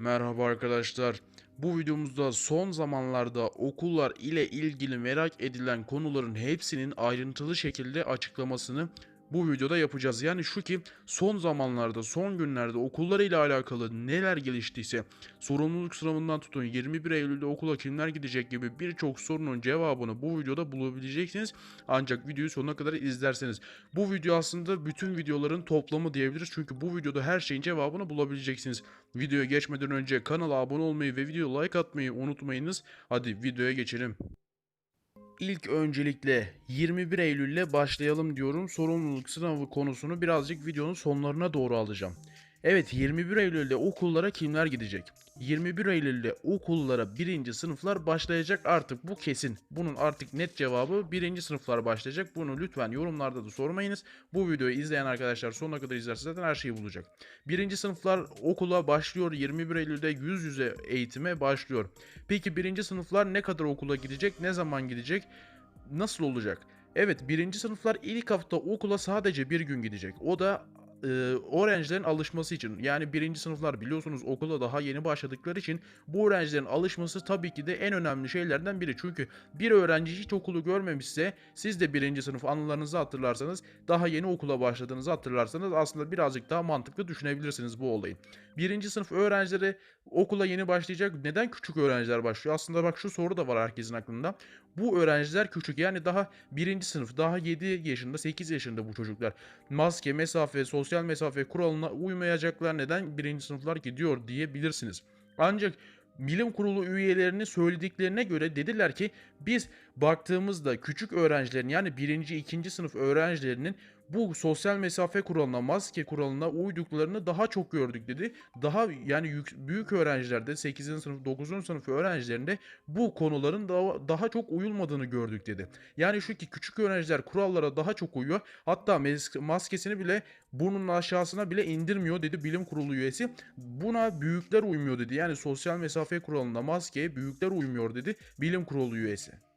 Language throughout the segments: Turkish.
Merhaba arkadaşlar. Bu videomuzda son zamanlarda okullar ile ilgili merak edilen konuların hepsinin ayrıntılı şekilde açıklamasını bu videoda yapacağız. Yani şu ki son zamanlarda, son günlerde okullar ile alakalı neler geliştiyse, sorumluluk sınavından tutun 21 Eylül'de okula kimler gidecek gibi birçok sorunun cevabını bu videoda bulabileceksiniz. Ancak videoyu sonuna kadar izlerseniz. Bu video aslında bütün videoların toplamı diyebiliriz. Çünkü bu videoda her şeyin cevabını bulabileceksiniz. Videoya geçmeden önce kanala abone olmayı ve videoya like atmayı unutmayınız. Hadi videoya geçelim. İlk öncelikle 21 Eylül'le başlayalım diyorum. Sorumluluk sınavı konusunu birazcık videonun sonlarına doğru alacağım. Evet 21 Eylül'de okullara kimler gidecek? 21 Eylül'de okullara birinci sınıflar başlayacak artık bu kesin. Bunun artık net cevabı birinci sınıflar başlayacak. Bunu lütfen yorumlarda da sormayınız. Bu videoyu izleyen arkadaşlar sonuna kadar izlerse zaten her şeyi bulacak. Birinci sınıflar okula başlıyor. 21 Eylül'de yüz yüze eğitime başlıyor. Peki birinci sınıflar ne kadar okula gidecek? Ne zaman gidecek? Nasıl olacak? Evet birinci sınıflar ilk hafta okula sadece bir gün gidecek. O da e, öğrencilerin alışması için. Yani birinci sınıflar biliyorsunuz okula daha yeni başladıkları için bu öğrencilerin alışması tabii ki de en önemli şeylerden biri. Çünkü bir öğrenci hiç okulu görmemişse siz de birinci sınıf anılarınızı hatırlarsanız daha yeni okula başladığınızı hatırlarsanız aslında birazcık daha mantıklı düşünebilirsiniz bu olayı. Birinci sınıf öğrencileri okula yeni başlayacak. Neden küçük öğrenciler başlıyor? Aslında bak şu soru da var herkesin aklında. Bu öğrenciler küçük yani daha birinci sınıf daha 7 yaşında 8 yaşında bu çocuklar. Maske, mesafe, sosyal mesafe kuralına uymayacaklar neden birinci sınıflar gidiyor diyebilirsiniz. Ancak bilim kurulu üyelerinin söylediklerine göre dediler ki biz baktığımızda küçük öğrencilerin yani birinci, ikinci sınıf öğrencilerinin bu sosyal mesafe kuralına, maske kuralına uyduklarını daha çok gördük dedi. Daha yani yük- büyük öğrencilerde 8. sınıf, 9. sınıf öğrencilerinde bu konuların daha, daha çok uyulmadığını gördük dedi. Yani şu ki küçük öğrenciler kurallara daha çok uyuyor. Hatta maskesini bile burnunun aşağısına bile indirmiyor dedi bilim kurulu üyesi. Buna büyükler uymuyor dedi. Yani sosyal mesafe kuralına maskeye büyükler uymuyor dedi bilim kurulu üyesi.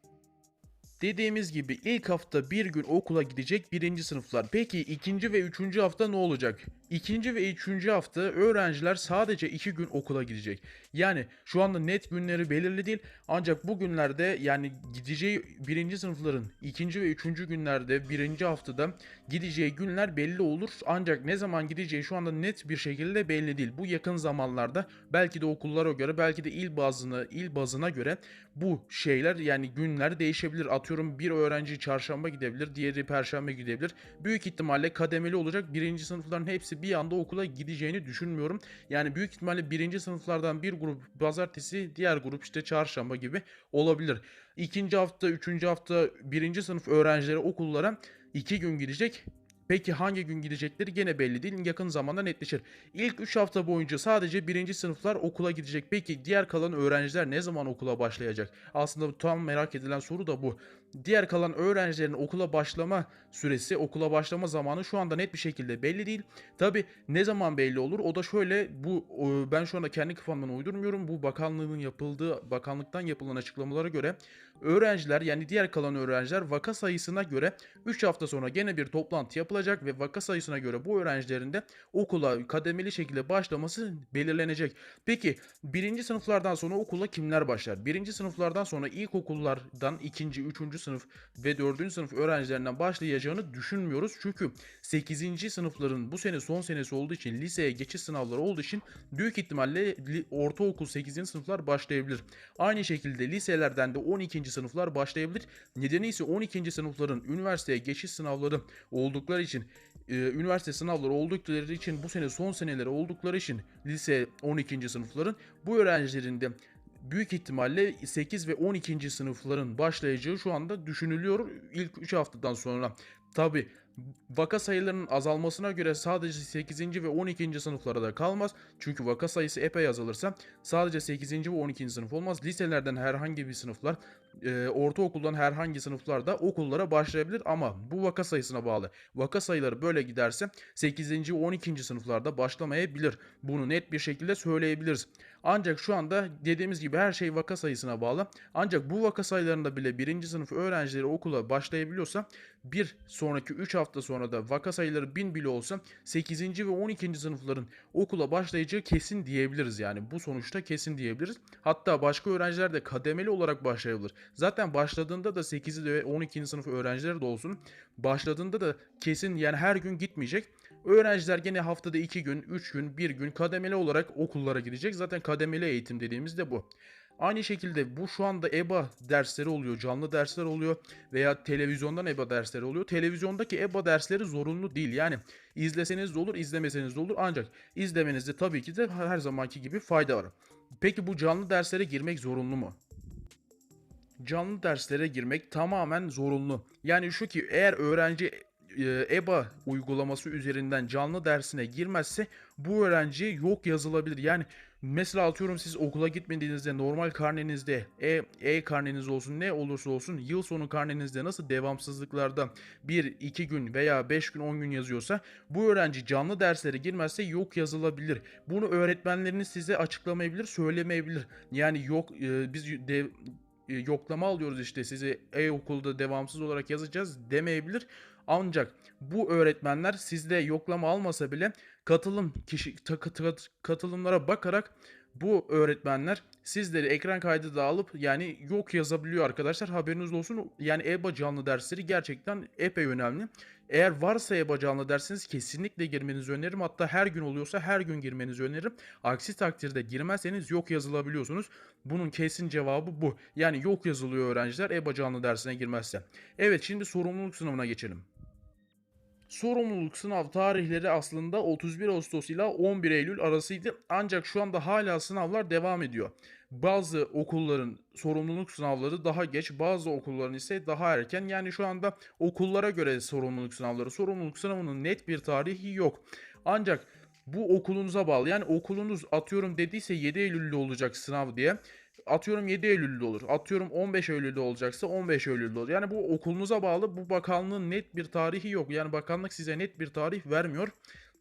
Dediğimiz gibi ilk hafta bir gün okula gidecek birinci sınıflar. Peki ikinci ve üçüncü hafta ne olacak? İkinci ve üçüncü hafta öğrenciler sadece iki gün okula gidecek. Yani şu anda net günleri belirli değil. Ancak bu günlerde yani gideceği birinci sınıfların ikinci ve üçüncü günlerde birinci haftada gideceği günler belli olur. Ancak ne zaman gideceği şu anda net bir şekilde belli değil. Bu yakın zamanlarda belki de okullara göre belki de il bazına il bazına göre bu şeyler yani günler değişebilir. Atıyorum bir öğrenci çarşamba gidebilir, diğeri perşembe gidebilir. Büyük ihtimalle kademeli olacak. Birinci sınıfların hepsi bir anda okula gideceğini düşünmüyorum. Yani büyük ihtimalle birinci sınıflardan bir grup pazartesi, diğer grup işte çarşamba gibi olabilir. İkinci hafta, üçüncü hafta birinci sınıf öğrencileri okullara iki gün gidecek. Peki hangi gün gidecekleri gene belli değil. Yakın zamanda netleşir. İlk 3 hafta boyunca sadece birinci sınıflar okula gidecek. Peki diğer kalan öğrenciler ne zaman okula başlayacak? Aslında tam merak edilen soru da bu. Diğer kalan öğrencilerin okula başlama süresi, okula başlama zamanı şu anda net bir şekilde belli değil. Tabi ne zaman belli olur? O da şöyle bu ben şu anda kendi kafamdan uydurmuyorum. Bu bakanlığın yapıldığı bakanlıktan yapılan açıklamalara göre öğrenciler yani diğer kalan öğrenciler vaka sayısına göre 3 hafta sonra gene bir toplantı yapılacak ve vaka sayısına göre bu öğrencilerin de okula kademeli şekilde başlaması belirlenecek. Peki birinci sınıflardan sonra okula kimler başlar? Birinci sınıflardan sonra ilkokullardan ikinci, üçüncü sınıf ve dördüncü sınıf öğrencilerinden başlayacağını düşünmüyoruz. Çünkü 8. sınıfların bu sene son senesi olduğu için liseye geçiş sınavları olduğu için büyük ihtimalle ortaokul 8. sınıflar başlayabilir. Aynı şekilde liselerden de 12. sınıflar başlayabilir. Nedeni ise 12. sınıfların üniversiteye geçiş sınavları oldukları için e, üniversite sınavları oldukları için bu sene son seneleri oldukları için lise 12. sınıfların bu öğrencilerin de büyük ihtimalle 8 ve 12. sınıfların başlayacağı şu anda düşünülüyor ilk 3 haftadan sonra. Tabi vaka sayılarının azalmasına göre sadece 8. ve 12. sınıflara da kalmaz. Çünkü vaka sayısı epey azalırsa sadece 8. ve 12. sınıf olmaz. Liselerden herhangi bir sınıflar, e, ortaokuldan herhangi sınıflar da okullara başlayabilir ama bu vaka sayısına bağlı. Vaka sayıları böyle giderse 8. ve 12. sınıflarda başlamayabilir. Bunu net bir şekilde söyleyebiliriz. Ancak şu anda dediğimiz gibi her şey vaka sayısına bağlı. Ancak bu vaka sayılarında bile birinci sınıf öğrencileri okula başlayabiliyorsa bir sonraki 3 hafta hafta sonra da vaka sayıları 1000 bile olsa 8. ve 12. sınıfların okula başlayacağı kesin diyebiliriz yani. Bu sonuçta kesin diyebiliriz. Hatta başka öğrenciler de kademeli olarak başlayabilir. Zaten başladığında da 8. ve 12. sınıf öğrencileri de olsun. Başladığında da kesin yani her gün gitmeyecek. Öğrenciler gene haftada 2 gün, 3 gün, 1 gün kademeli olarak okullara gidecek. Zaten kademeli eğitim dediğimiz de bu. Aynı şekilde bu şu anda EBA dersleri oluyor, canlı dersler oluyor veya televizyondan EBA dersleri oluyor. Televizyondaki EBA dersleri zorunlu değil. Yani izleseniz de olur, izlemeseniz de olur. Ancak izlemenizde tabii ki de her zamanki gibi fayda var. Peki bu canlı derslere girmek zorunlu mu? canlı derslere girmek tamamen zorunlu. Yani şu ki eğer öğrenci e, EBA uygulaması üzerinden canlı dersine girmezse bu öğrenci yok yazılabilir. Yani mesela atıyorum siz okula gitmediğinizde normal karnenizde E, e karneniz olsun ne olursa olsun yıl sonu karnenizde nasıl devamsızlıklarda 1-2 gün veya 5 gün 10 gün yazıyorsa bu öğrenci canlı derslere girmezse yok yazılabilir. Bunu öğretmenleriniz size açıklamayabilir, söylemeyebilir. Yani yok e, biz dev, e, yoklama alıyoruz işte sizi e-okulda devamsız olarak yazacağız demeyebilir. Ancak bu öğretmenler sizde yoklama almasa bile katılım kişi katılımlara bakarak bu öğretmenler sizleri ekran kaydı da alıp yani yok yazabiliyor arkadaşlar haberiniz olsun. Yani EBA canlı dersleri gerçekten epey önemli. Eğer varsa EBA canlı dersiniz kesinlikle girmenizi öneririm. Hatta her gün oluyorsa her gün girmenizi öneririm. Aksi takdirde girmezseniz yok yazılabiliyorsunuz. Bunun kesin cevabı bu. Yani yok yazılıyor öğrenciler EBA canlı dersine girmezse. Evet şimdi sorumluluk sınavına geçelim. Sorumluluk sınav tarihleri aslında 31 Ağustos ile 11 Eylül arasıydı. Ancak şu anda hala sınavlar devam ediyor. Bazı okulların sorumluluk sınavları daha geç, bazı okulların ise daha erken. Yani şu anda okullara göre sorumluluk sınavları. Sorumluluk sınavının net bir tarihi yok. Ancak bu okulunuza bağlı. Yani okulunuz atıyorum dediyse 7 Eylül'de olacak sınav diye. Atıyorum 7 Eylül'de olur. Atıyorum 15 Eylül'de olacaksa 15 Eylül'de olur. Yani bu okulunuza bağlı. Bu bakanlığın net bir tarihi yok. Yani bakanlık size net bir tarih vermiyor.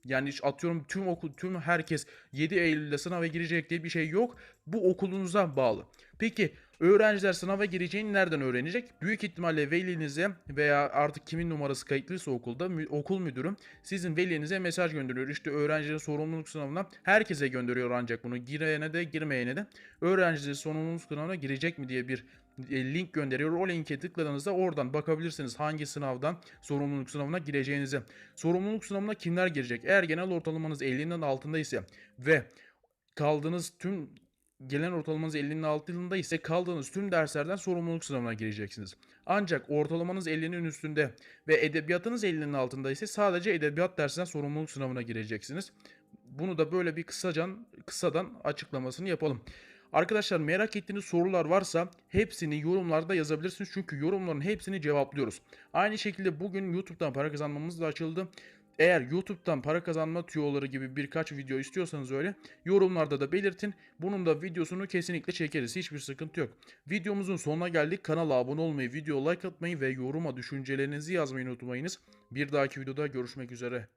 Yani atıyorum tüm okul tüm herkes 7 Eylül'de sınava girecek diye bir şey yok. Bu okulunuza bağlı. Peki öğrenciler sınava gireceğini nereden öğrenecek? Büyük ihtimalle velinize veya artık kimin numarası kayıtlıysa okulda mü- okul müdürü sizin velinize mesaj gönderiyor. İşte öğrencilerin sorumluluk sınavına herkese gönderiyor ancak bunu girene de girmeyene de öğrencilerin sorumluluk sınavına girecek mi diye bir link gönderiyor. O linke tıkladığınızda oradan bakabilirsiniz hangi sınavdan sorumluluk sınavına gireceğinizi. Sorumluluk sınavına kimler girecek? Eğer genel ortalamanız 50'nin altında ise ve kaldığınız tüm gelen ortalamanız 50'nin altında ise kaldığınız tüm derslerden sorumluluk sınavına gireceksiniz. Ancak ortalamanız 50'nin üstünde ve edebiyatınız 50'nin altında ise sadece edebiyat dersinden sorumluluk sınavına gireceksiniz. Bunu da böyle bir kısacan kısadan açıklamasını yapalım. Arkadaşlar merak ettiğiniz sorular varsa hepsini yorumlarda yazabilirsiniz. Çünkü yorumların hepsini cevaplıyoruz. Aynı şekilde bugün YouTube'dan para kazanmamız da açıldı. Eğer YouTube'dan para kazanma tüyoları gibi birkaç video istiyorsanız öyle yorumlarda da belirtin. Bunun da videosunu kesinlikle çekeriz. Hiçbir sıkıntı yok. Videomuzun sonuna geldik. Kanala abone olmayı, video like atmayı ve yoruma düşüncelerinizi yazmayı unutmayınız. Bir dahaki videoda görüşmek üzere.